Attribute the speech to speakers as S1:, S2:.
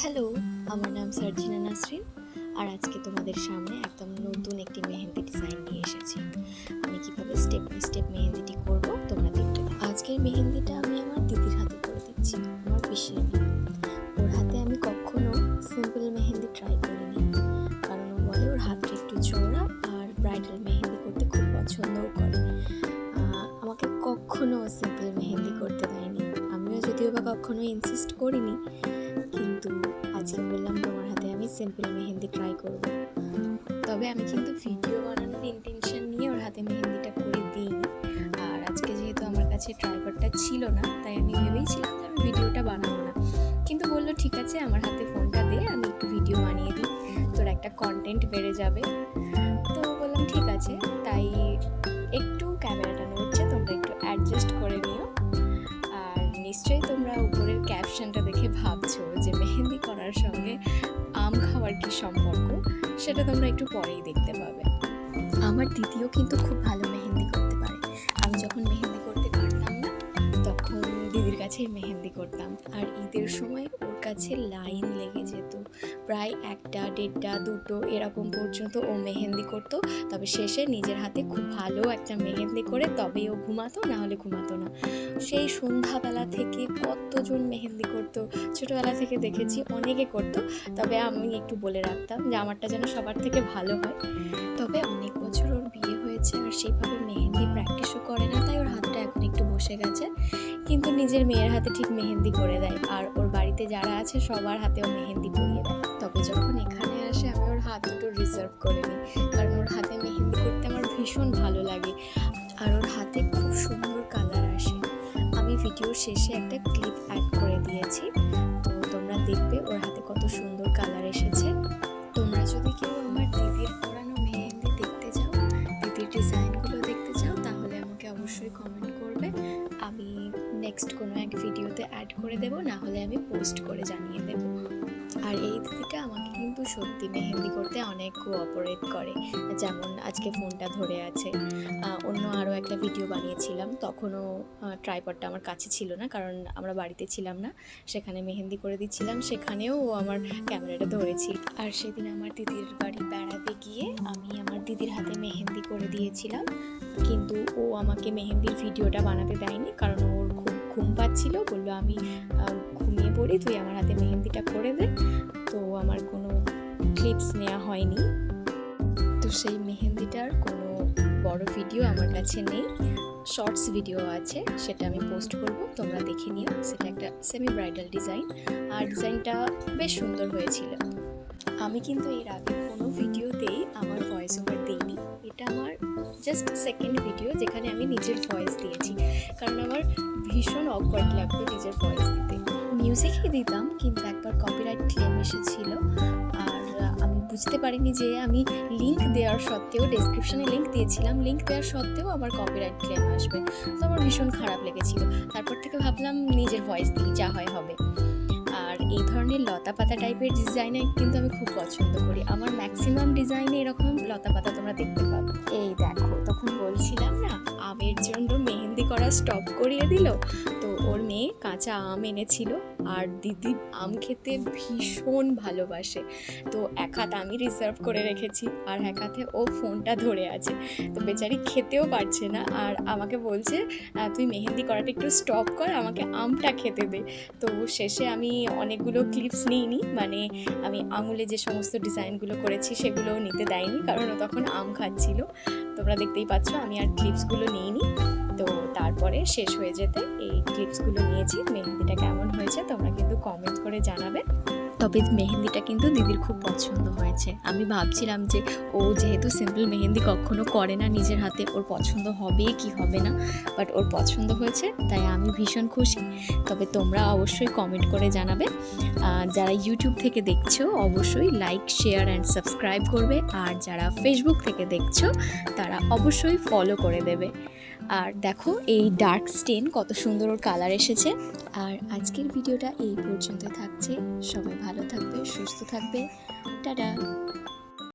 S1: Hello, আমার নাম সার্জিনা নাসরিন, আর আজকে তোমাদের সামনে একদম নতুন একটি মেহেন্দি ডিজাইন নিয়ে এসেছি। আমি কীভাবে স্টেপ বাই স্টেপ মেহেন্দিটি করব, তোমরা দেখতে। আজকের মেহেন্দিটা আমি আমার দিদির হাতে করে দিচ্ছি, আমার পিসির মেয়ে ওর হাতে আমি কখনো সিম্পল মেহেন্দি ট্রাই করিনি, কারণ ও বলে ওর হাতটা একটু চওড়া আর ব্রাইডাল মেহেন্দি করতে খুব পছন্দও করে। আমাকে কখনো সিম্পল মেহেন্দি করতে দেয়নি। আমিও যদিও বা কখনো ইনসিস্ট করিনি কিন্তু আজকে বললাম তোমার হাতে আমি সিম্পল মেহেন্দি ট্রাই করব। তবে আমি কিন্তু ভিডিও বানানোর ইন্টেনশন নিয়ে ওর হাতে মেহেন্দিটা করে দিইনি। আর আজকে যেহেতু আমার কাছে ট্রাইপডটা ছিল না, তাই আমি ভেবেইছিলাম যে আমি ভিডিওটা বানাবো না। কিন্তু বলল, ঠিক আছে, আমার হাতে ফোনটা দে, আমি একটু ভিডিও বানিয়ে দিই। তোর একটা কন্টেন্ট বেড়ে যাবে। তো বললাম, ঠিক আছে। তাই একটু ক্যামেরাটা সেটা তোমরা একটু পরেই দেখতে পাবে। আমার দিদিও কিন্তু খুব ভালো মেহেন্দি করতে পারে। আমি যখন মেহেন্দি করতে কাছেই মেহেন্দি করতাম। আর ঈদের সময় ওর কাছে লাইন লেগে যেত। প্রায় একটা, দেড়টা, দুটো এরকম পর্যন্ত ও মেহেন্দি করতো। তবে শেষে নিজের হাতে খুব ভালো একটা মেহেন্দি করে তবেই ও ঘুমাতো, না হলে ঘুমাতো না। সেই সন্ধ্যাবেলা থেকে কতজন মেহেন্দি করতো, ছোটোবেলা থেকে দেখেছি অনেকে করতো। তবে আমি একটু বলে রাখতাম যে আমারটা যেন সবার থেকে ভালো হয়। তবে অনেক বছর ওর বিয়ে হয়েছে আর সেইভাবে মেহেন্দি প্র্যাকটিসও করে না, তাই বসে গেছে। কিন্তু নিজের মেয়ের হাতে ঠিক মেহেন্দি করে দেয়। আর ওর বাড়িতে যারা আছে, সবার হাতেও মেহেন্দি পরিয়ে দেয়। তবে যখন এখানে আসে, আমি ওর হাত দুটো রিজার্ভ করে নিই। কারণ ওর হাতে মেহেন্দি করতে আমার ভীষণ ভালো লাগে। আর ওর হাতে খুব সুন্দর কালার আসে। আমি ভিডিওর শেষে একটা ক্লিপ অ্যাড করে দিয়েছি। তো তোমরা দেখবে ওর হাতে কত সুন্দর কালার এসেছে। তোমরা যদি কেউ আমার দিদির পরানো মেহেন্দি দেখতে চাও, দিদির ডিজাইনগুলো অ্যাড করে দেবো না হলে আমি পোস্ট করে জানিয়ে দেবো। আর এই দিদিটা আমাকে কিন্তু সত্যি মেহেন্দি করতে অনেক কোঅপারেট করে। যেমন আজকে ফোনটা ধরে আছে। অন্য আরও একটা ভিডিও বানিয়েছিলাম, তখনও ট্রাইপডটা আমার কাছে ছিল না, কারণ আমরা বাড়িতে ছিলাম না। সেখানে মেহেন্দি করে দিচ্ছিলাম, সেখানেও ও আমার ক্যামেরাটা ধরেছি আর সেদিন আমার দিদির বাড়ি বেড়াতে গিয়ে আমি আমার দিদির হাতে মেহেন্দি করে দিয়েছিলাম। কিন্তু ও আমাকে মেহেন্দির ভিডিওটা বানাতে দেয়নি, কারণ ওর খুব ঘুম পাচ্ছিল, বলল, আমি ঘুমিয়ে পড়ি, তুই আমার হাতে মেহেন্দিটা করে দে। তো আমার কোনো ক্লিপস নেওয়া হয়নি। তো সেই মেহেন্দিটার কোনো বড় ভিডিও আমার কাছে নেই। শর্টস ভিডিও আছে, সেটা আমি পোস্ট করব, তোমরা দেখে নিও। সেটা একটা সেমি ব্রাইডাল ডিজাইন আর ডিজাইনটা বেশ সুন্দর হয়েছিল। আমি কিন্তু এর আগে কোনো ভিডিওতেই আমার ভয়েস ওভার দিইনি। এটা আমার জাস্ট সেকেন্ড ভিডিও যেখানে আমি নিজের ভয়েস আমার ভীষণ অকওয়ার্ড লাগতো নিজের ভয়েস দিতে। মিউজিকই দিতাম, কিন্তু একবার কপিরাইট ক্লেম এসেছিল। আর আমি বুঝতে পারিনি যে আমি লিঙ্ক দেওয়ার সত্ত্বেও ডেসক্রিপশনে লিংক দিয়েছিলাম। লিঙ্ক দেওয়ার সত্ত্বেও আমার কপিরাইট ক্লেম আসবে। তো আমার ভীষণ খারাপ লেগেছিল। তারপর থেকে ভাবলাম নিজের ভয়েস দিই, যা হয় হবে। আর এই ধরনের লতা পাতা টাইপের ডিজাইনে কিন্তু আমি খুব পছন্দ করি। আমার ম্যাক্সিমাম ডিজাইনে এরকম লতা পাতা তোমরা দেখতে পাবে। এই দেখো, তখন বলছিলাম না, আমের জন্য মেহেন্দি করা স্টপ করিয়ে দিল। তো ওর মেয়ে কাঁচা আম এনেছিল আর দিদি আম খেতে ভীষণ ভালোবাসে। তো এক হাত আমি রিজার্ভ করে রেখেছি আর এক হাতে ও ফোনটা ধরে আছে। তো বেচারি খেতেও পারছে না আর আমাকে বলছে তুই মেহেন্দি করাটা একটু স্টপ কর, আমাকে আমটা খেতে দে। তো শেষে আমি অনেকগুলো ক্লিপস নিইনি মানে আমি আঙুলে যে সমস্ত ডিজাইনগুলো করেছি সেগুলোও নিতে দেয়নি, কারণ ও তখন আম খাচ্ছিল। তোমরা দেখতেই পাচ্ছ, আমি আর ক্লিপসগুলো নিইনি। তারপরে শেষ হয়ে যেতে এই ক্লিপসগুলো নিয়েছি। মেহেন্দিটা কেমন হয়েছে তোমরা কিন্তু কমেন্ট করে জানাবে। তবে মেহেন্দিটা কিন্তু দিদির খুব পছন্দ হয়েছে। আমি ভাবছিলাম যে ও যেহেতু সিম্পল মেহেন্দি কখনো করে না নিজের হাতে, ওর পছন্দ হবে কি হবে না বাট ওর পছন্দ হয়েছে, তাই আমি ভীষণ খুশি। তবে তোমরা অবশ্যই কমেন্ট করে জানাবে। যারা ইউটিউব থেকে দেখছ, অবশ্যই লাইক শেয়ার অ্যান্ড সাবস্ক্রাইব করবে। আর যারা ফেসবুক থেকে দেখছ, তারা অবশ্যই ফলো করে দেবে। আর দেখো এই ডার্ক স্টেন কত সুন্দর ওর কালার এসেছে। আর আজকের ভিডিওটা এই পর্যন্ত থাকছে। সবাই ভালো থাকবে, সুস্থ থাকবে। টাটা!